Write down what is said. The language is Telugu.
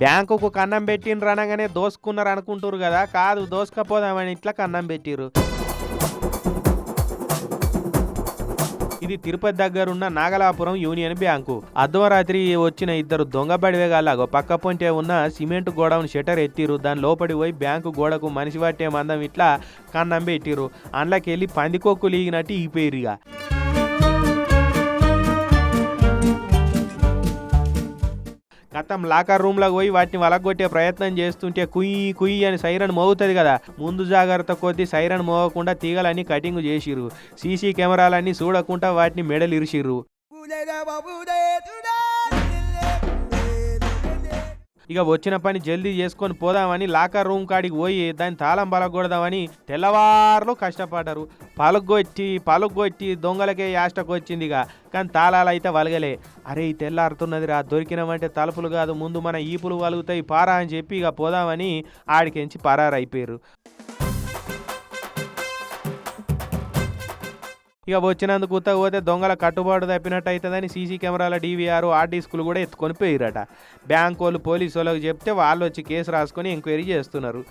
బ్యాంకుకు కన్నం పెట్టిండ్రు అనగానే దోసుకున్నారు అనుకుంటారు కదా. కాదు దోసుకపోదామని ఇట్లా కన్నం పెట్టిరు ఇది తిరుపతి దగ్గర ఉన్న నాగలాపురం యూనియన్ బ్యాంకు. అర్ధరాత్రి వచ్చిన ఇద్దరు దొంగ బడివేగాలాగో పక్క పొంటే ఉన్న సిమెంట్ గోడౌన్ షటర్ ఎత్తిరు దాని లోపడి పోయి బ్యాంకు గోడకు మనిషి పట్టే మందం ఇట్లా కన్నం పెట్టిరు అందులోకి వెళ్ళి పందికొక్కు లీగినట్టు ఈపోయిరు గతం లాకర్ రూమ్లోకి పోయి వాటిని వలగొట్టే ప్రయత్నం చేస్తుంటే కుయ్యి కుయ్యి అని సైరన్ మోగుతుంది కదా. ముందు జాగ్రత్త కొద్దీ సైరన్ మోగకుండా తీగలన్నీ కటింగ్ చేసిర్రు. సీసీ కెమెరాలన్నీ చూడకుండా వాటిని మెడలు ఇరిసిర్రు ఇక వచ్చిన పని జల్దీ చేసుకొని పోదామని లాకర్ రూమ్ కాడికి పోయి దాన్ని తాళం పలగొడదామని తెల్లవారులు కష్టపడ్డారు. పలుగొట్టి పలుగొట్టి దొంగలకే యాష్టకు వచ్చింది ఇక. కానీ తాళాలు అయితే వలగలే. అరే ఈ తెల్లారుతున్నది రా దొరికినామంటే తలుపులు కాదు ముందు మన ఈపులు వలుగుతాయి పారా అని చెప్పి ఇక పోదామని ఆడికెంచి పరారైపోయారు ఇక వచ్చినందుకు ఉత్తగా పోతే దొంగల కట్టుబాటు తప్పినట్టు అవుతుందని సీసీ కెమెరాల డీవీఆర్ ఆర్ డిస్కులు కూడా ఎత్తుకొని పోయిరట బ్యాంక్ వాళ్ళు పోలీసు వాళ్ళకి చెప్తే వాళ్ళు వచ్చి కేసు రాసుకొని ఎంక్వైరీ చేస్తున్నారు.